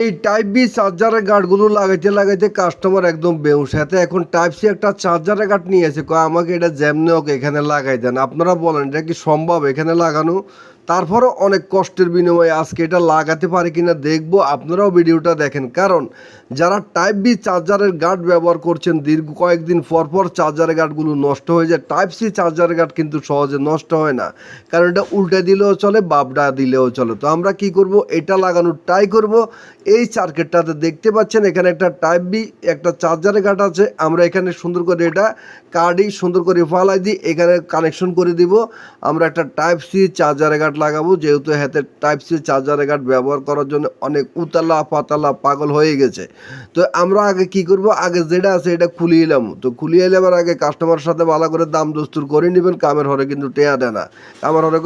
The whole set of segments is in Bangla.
এই টাইপ বি চার্জারের গার্ডগুলো লাগাইতে লাগাইতে কাস্টমার একদম বেউস হাতে এখন টাইপ সি একটা চার্জারের গার্ড নিয়ে এসে আমাকে এটা জ্যামনে ওকে এখানে লাগাই দেন। আপনারা বলেন, এটা কি সম্ভব? এখানে লাগানো তারপরও অনেক কষ্টের বিনিময়ে আজকে এটা লাগাতে পারে কিনা দেখব, আপনারাও ভিডিওটা দেখেন। কারণ যারা টাইপ বি চার্জারের গার্ড ব্যবহার করছেন, দীর্ঘ কয়েকদিন পর পর চার্জারের গার্ডগুলো নষ্ট হয়ে যায়। টাইপ সি চার্জারের গার্ড কিন্তু সহজে নষ্ট হয় না। কারণ এটা উল্টে দিলেও চলে বাবডা দিলেও চলে। তো আমরা কি করব, এটা লাগানোর ট্রাই করব। এই সার্কিটটাতে দেখতে পাচ্ছেন, এখানে একটা টাইপ বি একটা চার্জারের গার্ড আছে। আমরা এখানে সুন্দর করে এটা কার্ডই সুন্দর করে ফালাই দিই এখানে কানেকশন করে দিব। আমরা একটা টাইপ সি চার্জারের গার্ড লাগাবো, যেহেতু হাতে টাইপ সি চার্জারের গার্ড ব্যবহার করার জন্য অনেক উতালা পাতালা পাগল হয়ে গেছে। তো আমরা আগে কি করব? আগে যেটা আছে এটা খুলিয়ে এলাম তো খুলিয়ে এলাম আগে কাস্টমারের সাথে ভালো করে দাম দস্তুর করে নেবেন। কামের হরে কিন্তু টেয়া দেয় না। কামের হরে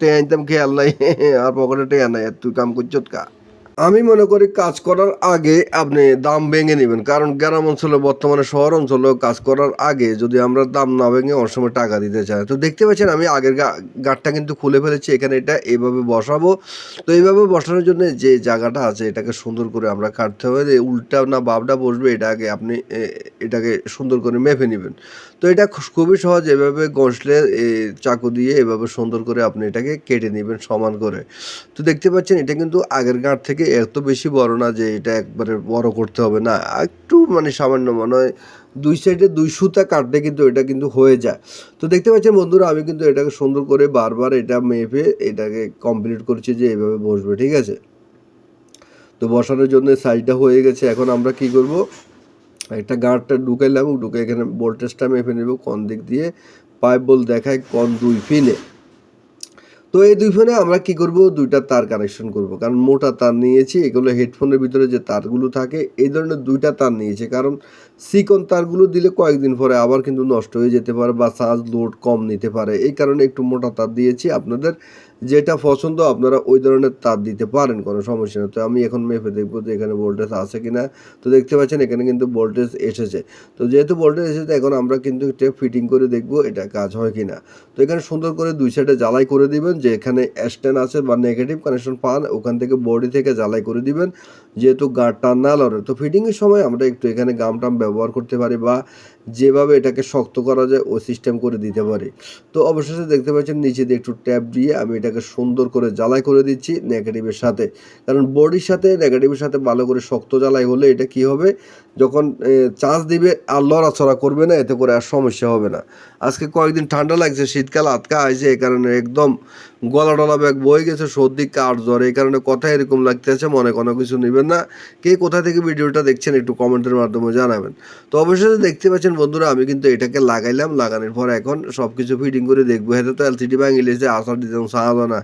টেয়া আনতাম, খেয়াল নাই। আর পকেটে টেয়া নাই। তুই কাম করছত কা? আমি মনে করি কাজ করার আগে আপনি দাম ভেঙে নেবেন, কারণ গ্রাম অঞ্চলে, বর্তমানে শহর অঞ্চলেও কাজ করার আগে যদি আমরা দাম না ভেঙে অনেক সময় টাকা দিতে চাই। তো দেখতে পাচ্ছেন আমি আগের গাঁটটা কিন্তু খুলে ফেলেছি, এখানে এটা এভাবে বসাবো। তো এইভাবে বসানোর জন্য যে জায়গাটা আছে, এটাকে সুন্দর করে আমরা কাটতে হবে উল্টা না বাবটা বসবে এটা আগে আপনি এটাকে সুন্দর করে মেপে নেবেন। তো এটা খুবই সহজ। এভাবে এ, চাকু দিয়ে এভাবে সুন্দর করে আপনি এটাকে কেটে নেবেন সমান করে। তো দেখতে পাচ্ছেন এটা কিন্তু আগের গাঁট থেকে এত বেশি বড় না যে এটা একবারে বড় করতে হবে না। একটু মানে সামান্য মনে হয় দুই সাইডে দুই সুতা কাটলে কিন্তু এটা কিন্তু হয়ে যায়। তো দেখতে পাচ্ছেন বন্ধুরা আমি কিন্তু এটাকে সুন্দর করে বারবার এটা মেপে এটাকে কমপ্লিট করছি যে এভাবে বসবে ঠিক আছে? তো বসানোর জন্য সাইজটা হয়ে গেছে। এখন আমরা কি করব? একটা গাঁটটা ঢুকাইলাম ঢুকে এখানে ভোল্টেজটা মেপে নেব কোন দিক দিয়ে পাইপ বল দেখায়, কোন দুই ফিনে। তো এই দুই ফোনে আমরা কি করব? দুইটা তার কানেকশন করব। কারণ মোটা তার নিয়েছি, এগুলো হেডফোনের ভিতরে যে তারগুলো থাকে, এই ধরনের দুইটা তার নিয়েছি। কারণ সিকন তারগুলো দিলে কয়েকদিন পরে আবার কিন্তু নষ্ট হয়ে যেতে পারে বা চার্জ লোড কম নিতে পারে। এই কারণে একটু মোটা তার দিয়েছি। আপনাদের যেটা পছন্দ আপনারা ওই ধরনের তার দিতে পারেন, কোনো সমস্যা নেই। তো আমি এখন মেপে দেখব যে এখানে ভোল্টেজ আছে কি না তো দেখতে পাচ্ছেন এখানে কিন্তু ভোল্টেজ এসেছে। তো যেহেতু ভোল্টেজ এসেছে, এখন আমরা কিন্তু এটা ফিটিং করে দেখব এটা কাজ হয় কি না তো এখানে সুন্দর করে দুই সাইডে জ্বালাই করে দিবেন, যে এখানে স্ট্যান্ড আছে বা নেগেটিভ কানেকশন পান, ওখান থেকে বডি থেকে জ্বালাই করে দিবেন। যেহেতু টান না লড়ে তো ফিটিংয়ের সময় আমরা একটু এখানে গাম টাম ব্যবহার করতে পারি বা যেভাবে এটাকে শক্ত করা যায় ওই সিস্টেম করে দিতে পারি। তো অবশেষে দেখতে পাচ্ছেন, নিচে দিয়ে একটু ট্যাপ দিয়ে আমি এটাকে সুন্দর করে জ্বালাই করে দিচ্ছি নেগেটিভের সাথে। কারণ বডির সাথে নেগেটিভের সাথে ভালো করে শক্ত জ্বালাই হলে এটা কি হবে? যখন চার্জ দিবে আর লড়াচড়া করবে না, এতে করে আর সমস্যা হবে না। আজকে কয়েকদিন ঠান্ডা লাগছে, শীতকাল আটকা আছে এই কারণে একদম গলা টলা ব্যাগ বয়ে গেছে, সর্দি, কাঠ জ্বর এই কারণে কথা এরকম লাগতেছে মনে কোনো কিছু নেবেন না। কে কোথা থেকে ভিডিওটা দেখছেন, একটু কমেন্টের মাধ্যমে জানাবেন। তো অবশ্যই দেখতে পাচ্ছেন বন্ধুরা, আমি কিন্তু এটাকে লাগাইলাম, লাগানোর পর এখন সব কিছু ফিটিং করে দেখব। হেতে তো এলসিডি বা ইংলিশে আসার দিতে সাহায্য না।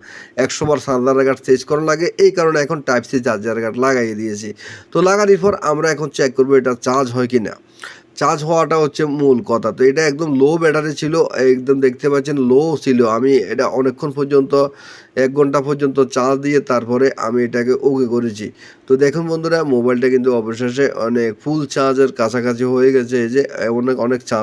একশো বার চার্জার গার্ড চেঞ্জ করা লাগে, এই কারণে এখন টাইপ সি চার্জার গার্ড লাগাই দিয়েছি। তো লাগানোর পর আমরা এখন চেক করব এটা চার্জ হয় কি না চার্জ হওয়াটা হচ্ছে মূল কথা। তো এটা একদম লো ব্যাটারি ছিল, একদম দেখতে পাচ্ছেন লো ছিল। আমি এটা অনেকক্ষণ পর্যন্ত, এক ঘণ্টা পর্যন্ত চার্জ দিয়ে তারপরে আমি এটাকে ওকে করেছি। তো দেখুন বন্ধুরা মোবাইলটা কিন্তু অবশেষে অনেক ফুল চার্জের কাছাকাছি হয়ে গেছে, এই যে অনেক অনেক চার্জ